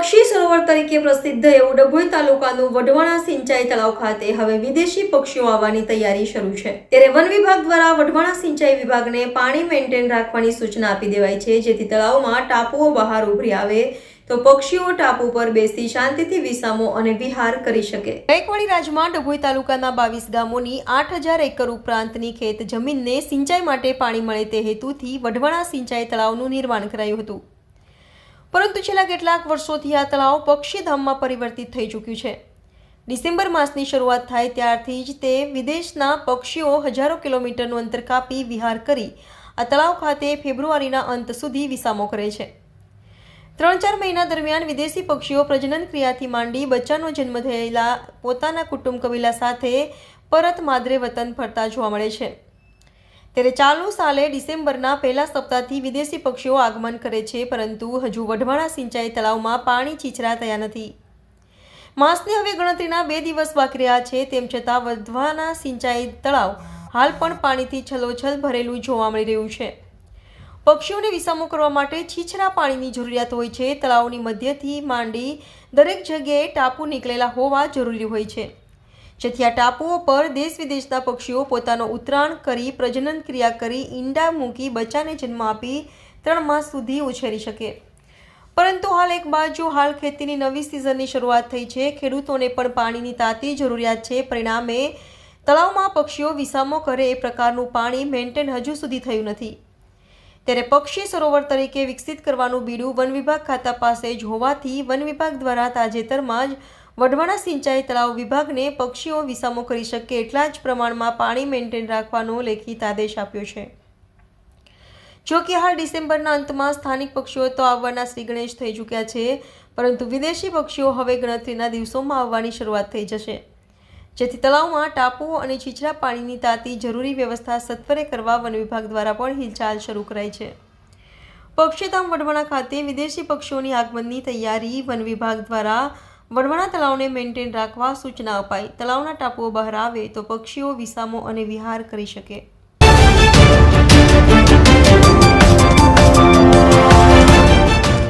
સરોવર તરીકે પ્રસિદ્ધ એવું ડભોઈ તાલુકાનું વઢવાણા સિંચાઈ તળાવ ખાતે હવે વિદેશી પક્ષીઓ આવવાની તૈયારી શરૂ છે. ત્યારે વન વિભાગ દ્વારા વઢવાણા સિંચાઈ વિભાગને પાણી મેન્ટેન રાખવાની સૂચના આપી દેવાઈ છે. જેથી તળાવમાં ટાપુઓ બહાર ઉભરી આવે તો પક્ષીઓ ટાપુ પર બેસી શાંતિથી વિસામો અને વિહાર કરી શકે. ગાયકવાડી રાજમાં ડભોઈ તાલુકાના બાવીસ ગામોની આઠ હજાર એકર ઉપરાંતની ખેત જમીનને સિંચાઈ માટે પાણી મળે તે હેતુથી વઢવાણા સિંચાઈ તળાવનું નિર્માણ કરાયું હતું. પરંતુ છેલ્લા કેટલાક વર્ષોથી આ તળાવ પક્ષીધામમાં પરિવર્તિત થઈ ચૂક્યું છે. ડિસેમ્બર માસની શરૂઆત થાય ત્યારથી જ તે વિદેશના પક્ષીઓ હજારો કિલોમીટરનું અંતર કાપી વિહાર કરી આ તળાવ ખાતે ફેબ્રુઆરીના અંત સુધી વિસામો કરે છે. ત્રણ ચાર મહિના દરમિયાન વિદેશી પક્ષીઓ પ્રજનન ક્રિયાથી માંડી બચ્ચાનો જન્મ થયેલા પોતાના કુટુંબ કબીલા સાથે પરત માદરે વતન ફરતા જોવા મળે છે. ત્યારે ચાલુ સાલે ડિસેમ્બરના પહેલા સપ્તાહથી વિદેશી પક્ષીઓ આગમન કરે છે, પરંતુ હજુ વઢવાણા સિંચાઈ તળાવમાં પાણી છીછરા થયા નથી. માસની હવે ગણતરીના બે દિવસ બાકી રહ્યા છે, તેમ છતાં વધવાના સિંચાઈ તળાવ હાલ પણ પાણીથી છલોછલ ભરેલું જોવા મળી રહ્યું છે. પક્ષીઓને વિસામો કરવા માટે છીછરા પાણીની જરૂરિયાત હોય છે. તળાવની મધ્યથી માંડી દરેક જગ્યાએ ટાપુ નીકળેલા હોવા જરૂરી હોય છે. જેથી ટાપુઓ પર દેશ વિદેશના પક્ષીઓ પોતાનો ઉતરાણ કરી, પ્રજનન ક્રિયા કરી, ઈંડા મૂકી, બચ્ચાને જન્મ આપી ત્રણ માસ સુધી ઉછેરી શકે. પરંતુ હાલ એક બાજુ હાલ ખેતીની નવી સિઝનની શરૂઆત થઈ છે, ખેડૂતોને પણ પાણીની તાતી જરૂરિયાત છે. પરિણામે તળાવમાં પક્ષીઓ વિસામો કરે એ પ્રકારનું પાણી મેન્ટેન હજુ સુધી થયું નથી. ત્યારે પક્ષી સરોવર તરીકે વિકસિત કરવાનું બીડું વન વિભાગ ખાતા પાસે જ હોવાથી વન વિભાગ દ્વારા તાજેતરમાં જ વઢવાણા સિંચાઈ તળાવ વિભાગને પક્ષીઓ વિસામો કરી શકે એટલા જ પ્રમાણમાં પાણી મેન્ટેન રાખવાનો લેખિત આદેશ આપ્યો છે. જો કે હાલ ડિસેમ્બરના અંતમાં સ્થાનિક પક્ષીઓ તો આવવાના શ્રી ગણેશ થઈ ચૂક્યા છે, પરંતુ વિદેશી પક્ષીઓ હવે ગણતરીના દિવસોમાં આવવાની શરૂઆત થઈ જશે. જેથી તળાવમાં ટાપુઓ અને છીછરા પાણીની તાતી જરૂરી વ્યવસ્થા સત્વરે કરવા વન વિભાગ દ્વારા પણ હિલચાલ શરૂ કરાઈ છે. પક્ષીધામ વઢવાણા ખાતે વિદેશી પક્ષીઓની આગમનની તૈયારી વન વિભાગ દ્વારા વઢવાણા તળાવને મેન્ટેન રાખવા સૂચના અપાઈ. તળાવના ટાપુઓ બહાર આવે તો પક્ષીઓ વિસામો અને વિહાર કરી શકે.